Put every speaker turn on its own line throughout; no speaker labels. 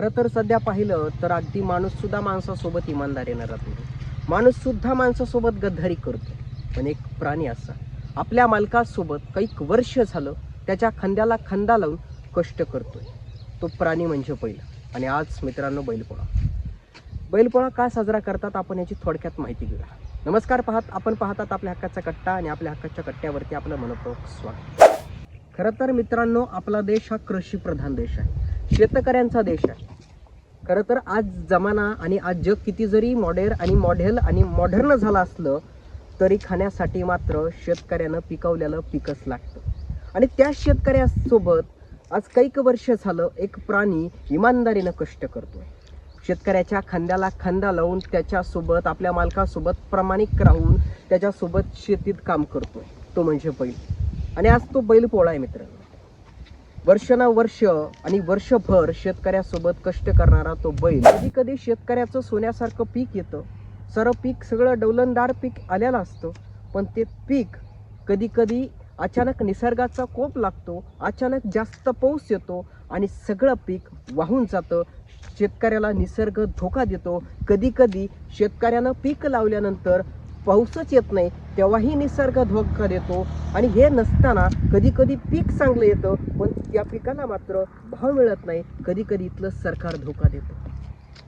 खरं तर सध्या पाहिलं तर अगदी माणूससुद्धा माणसासोबत इमानदारीनं राहत नाही माणूससुद्धा माणसासोबत गद्दारी करतो पण एक प्राणी असा. आपल्या मालकासोबत काही वर्ष झालं त्याच्या खांद्याला खांदा लावून कष्ट करतोय. तो प्राणी म्हणजे बैल. आणि आज मित्रांनो बैलपोळा. बैलपोळा का साजरा करतात आपण याची थोडक्यात माहिती घेऊया. नमस्कार पाहत आपण पाहतात आपल्या हक्काचा कट्टा आणि आपल्या हक्काच्या कट्ट्यावरती आपलं मनपूर्वक स्वागत. खरं तर मित्रांनो आपला देश हा कृषीप्रधान देश आहे. शेतकऱ्यांचा देश आहे. खरं तर आज जमाना आणि आज जग किती जरी मॉडेल आणि मॉडेल आणि मॉडर्न झालं असलं तरी खाण्यासाठी मात्र शेतकऱ्यानं पिकवलेलं पिकच लागतं. आणि त्या शेतकऱ्यासोबत आज कैक वर्ष झालं एक प्राणी इमानदारीनं कष्ट करतोय. शेतकऱ्याच्या खांद्याला खांदा लावून त्याच्यासोबत आपल्या मालकासोबत प्रामाणिक राहून त्याच्यासोबत शेतीत काम करतोय. तो म्हणजे बैल. आणि आज तो बैल पोळा आहे मित्रांनो. वर्षानुवर्ष आणि वर्षभर शेतकऱ्यासोबत कष्ट करणारा तो बैल. कधी कधी शेतकऱ्याचं सोन्यासारखं पीक येतं. सर्व पीक सगळं डौलनदार पीक आलेलं असतं. पण ते पीक कधी कधी अचानक निसर्गाचा कोप लागतो अचानक जास्त पाऊस येतो आणि सगळं पीक वाहून जातं. शेतकऱ्याला निसर्ग धोका देतो. कधी कधी शेतकऱ्यानं पीक लावल्यानंतर पाऊसच येत नाही तेव्हाही निसर्ग धोका देतो आणि हे नसताना कधी कधी पीक चांगलं येतं पण या पिकाला मात्र भाव मिळत नाही. कधी कधी इथलं सरकार धोका देतं.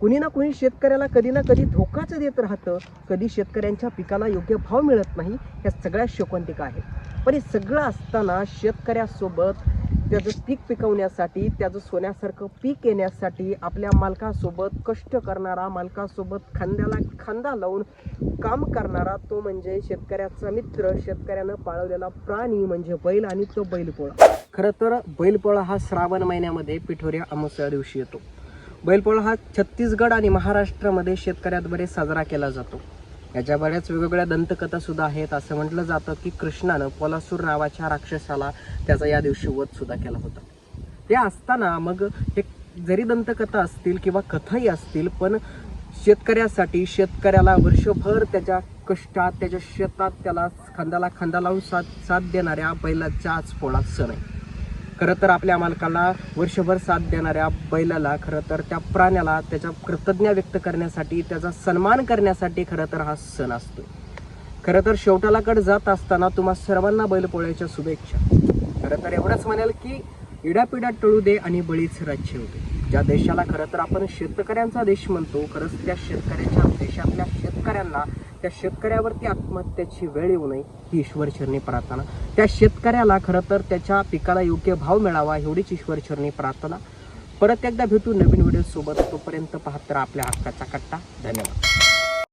कुणी ना कुणी शेतकऱ्याला कधी ना कधी धोकाच देत राहतं. कधी शेतकऱ्यांच्या पिकाला योग्य भाव मिळत नाही या सगळ्या शोकांतिका आहेत. पण हे सगळं असताना शेतकऱ्यासोबत त्याचं पीक पिकवण्यासाठी त्याचं सोन्यासारखं पीक येण्यासाठी आपल्या मालकासोबत कष्ट करणारा मालकासोबत खांद्याला खांदा लावून काम करणारा तो म्हणजे शेतकऱ्याचा मित्र शेतकऱ्यानं पाळवलेला प्राणी म्हणजे बैल आणि तो बैलपोळा. खरं तर बैलपोळा हा श्रावण महिन्यामध्ये पिठोऱ्या अमावस्या दिवशी येतो. बैलपोळा हा छत्तीसगड आणि महाराष्ट्रामध्ये शेतकऱ्याद्वारे साजरा केला जातो. याच्या बऱ्याच वेगवेगळ्या दंतकथा सुद्धा आहेत. असं म्हटलं जातं की कृष्णानं पोलासूर नावाच्या राक्षसाला त्याचा या दिवशी वध सुद्धा केला होता. ते असताना मग हे जरी दंतकथा असतील किंवा कथाही असतील पण शेतकऱ्यासाठी शेतकऱ्याला वर्षभर त्याच्या कष्टात त्याच्या शेतात त्याला खांद्याला खांदा लावून साथ साथ देणाऱ्या बैलाचा आज पोळात सण आहे. खरं तर आपल्या मालकाला वर्षभर साथ देणाऱ्या बैलाला खरं तर त्या प्राण्याला त्याच्या कृतज्ञ व्यक्त करण्यासाठी त्याचा सन्मान करण्यासाठी खरं तर हा सण असतो खरं तर शेवटालाकडे जात असताना तुम्हा सर्वांना बैलपोळ्याच्या शुभेच्छा. खरं तर एवढंच म्हणेल की इडापिडा टळू दे आणि बळीच राज्य होते ज्या देशाला खरं तर आपण शेतकऱ्यांचा देश म्हणतो खरंच त्या शेतकऱ्याच्या देशातल्या शेतकऱ्यांना त्या शेतकऱ्यावरती आत्महत्याची वेळ येऊ नये ही ईश्वरचरणी प्रार्थना. त्या शेतकऱ्याला खरं तर त्याच्या पिकाला योग्य भाव मिळावा एवढीच ईश्वरचरणी प्रार्थना. परत एकदा भेटू नवीन व्हिडिओसोबत तोपर्यंत पाहत आपल्या हक्काचा कट्टा. धन्यवाद.